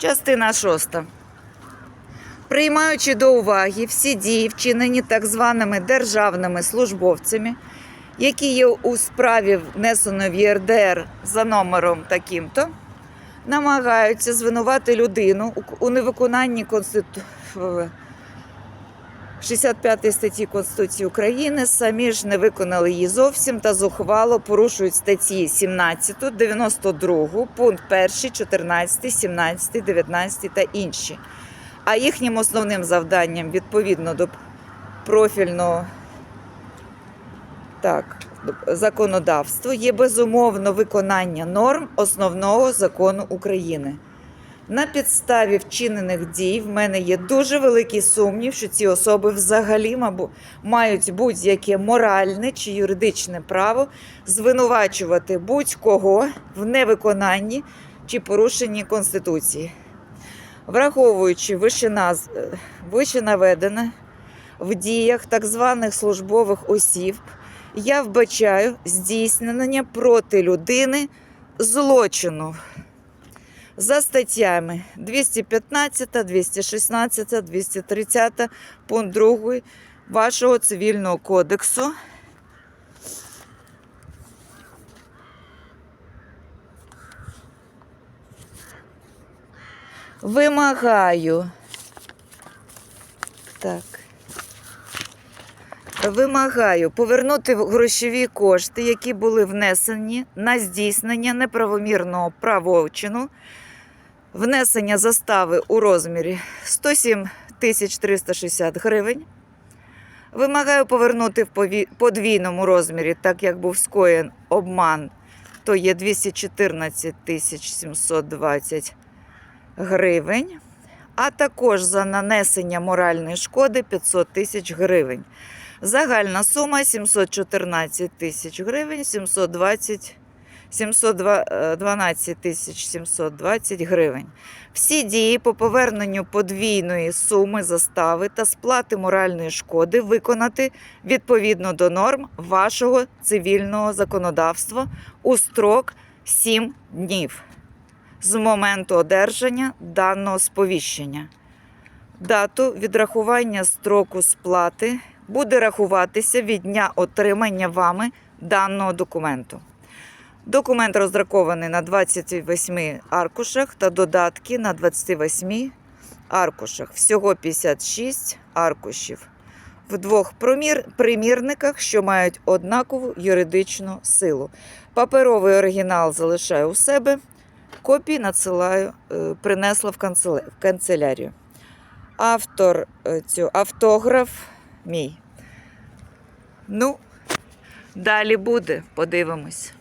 Частина шоста. Приймаючи до уваги всі дії, вчинені так званими державними службовцями, які є у справі внесено в ЄРДР за номером таким-то, намагаються звинувати людину у- невиконанні Конститу... е, 65 статті Конституції України, самі ж не виконали її зовсім та зухвало порушують статті 17, 92, пункт 1, 14, 17, 19 та інші. А їхнім основним завданням відповідно до профільного так, законодавства є безумовно виконання норм основного закону України. На підставі вчинених дій в мене є дуже великий сумнів, що ці особи взагалі мають будь-яке моральне чи юридичне право звинувачувати будь-кого в невиконанні чи порушенні Конституції. Враховуючи вище наведене в діях так званих службових осіб, я вбачаю здійснення проти людини злочину за статтями 215, 216, 230 пункт 2 вашого цивільного кодексу. Вимагаю. Так. Вимагаю повернути грошові кошти, які були внесені на здійснення неправомірного правочину, внесення застави у розмірі 107 360 гривень. Вимагаю повернути в подвійному розмірі, так як був скоєн обман, то є 214 720 гривень, а також за нанесення моральної шкоди 500 тисяч гривень. Загальна сума 714 тисяч гривень, 720, 712 тисяч 720 гривень. Всі дії по поверненню подвійної суми застави та сплати моральної шкоди виконати відповідно до норм вашого цивільного законодавства у строк 7 днів з моменту одержання даного сповіщення. Дату відрахування строку сплати буде рахуватися від дня отримання вами даного документу. Документ роздракований на 28 аркушах та додатки на 28 аркушах. Всього 56 аркушів. В двох промір- примірниках, що мають однакову юридичну силу. Паперовий оригінал залишаю у себе, копії надсилаю, е, принесла в канцелярію. Автор е, цього автограф мій. Ну, далі буде, подивимось.